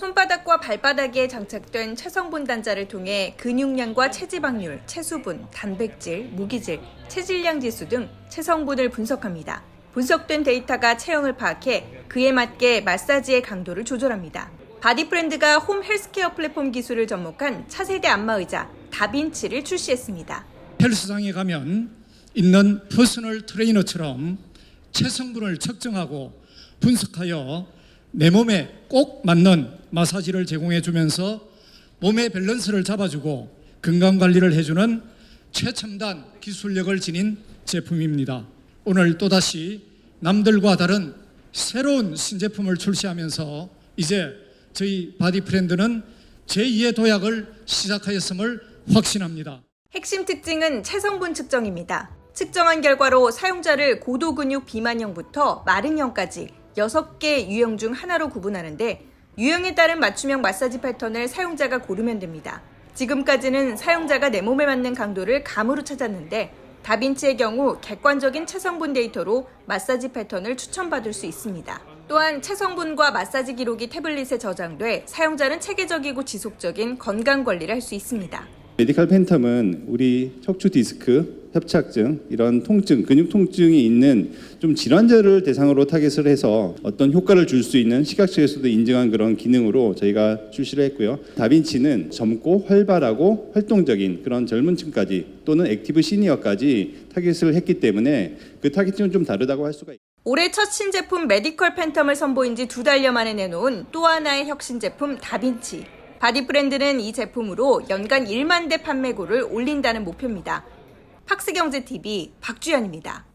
손바닥과 발바닥에 장착된 체성분 단자를 통해 근육량과 체지방률, 체수분, 단백질, 무기질, 체질량 지수 등 체성분을 분석합니다. 분석된 데이터가 체형을 파악해 그에 맞게 마사지의 강도를 조절합니다. 바디프렌드가 홈 헬스케어 플랫폼 기술을 접목한 차세대 안마의자 다빈치를 출시했습니다. 헬스장에 가면 있는 퍼스널 트레이너처럼 체성분을 측정하고 분석하여 내 몸에 꼭 맞는 마사지를 제공해 주면서 몸의 밸런스를 잡아주고 건강 관리를 해주는 최첨단 기술력을 지닌 제품입니다. 오늘 또다시 남들과 다른 새로운 신제품을 출시하면서 이제 저희 바디 프렌드는 제2의 도약을 시작하였음을 확신합니다. 핵심 특징은 체성분 측정입니다. 측정한 결과로 사용자를 고도 근육 비만형부터 마른형까지 6개 유형 중 하나로 구분하는데 유형에 따른 맞춤형 마사지 패턴을 사용자가 고르면 됩니다. 지금까지는 사용자가 내 몸에 맞는 강도를 감으로 찾았는데 다빈치의 경우 객관적인 체성분 데이터로 마사지 패턴을 추천받을 수 있습니다. 또한 체성분과 마사지 기록이 태블릿에 저장돼 사용자는 체계적이고 지속적인 건강 관리를 할 수 있습니다. 메디칼 팬텀은 우리 척추 디스크, 협착증 이런 통증, 근육 통증이 있는 좀 질환자를 대상으로 타겟을 해서 어떤 효과를 줄 수 있는 시각 측에서도 인정한 그런 기능으로 저희가 출시를 했고요. 다빈치는 젊고 활발하고 활동적인 그런 젊은 층까지 또는 액티브 시니어까지 타겟을 했기 때문에 그 타겟팅은 좀 다르다고 할 수가 있습니다. 올해 첫 신제품 메디컬 팬텀을 선보인 지 두 달여 만에 내놓은 또 하나의 혁신 제품 다빈치. 바디 브랜드는 이 제품으로 연간 1만 대 판매고를 올린다는 목표입니다. 팍스경제TV 박주연입니다.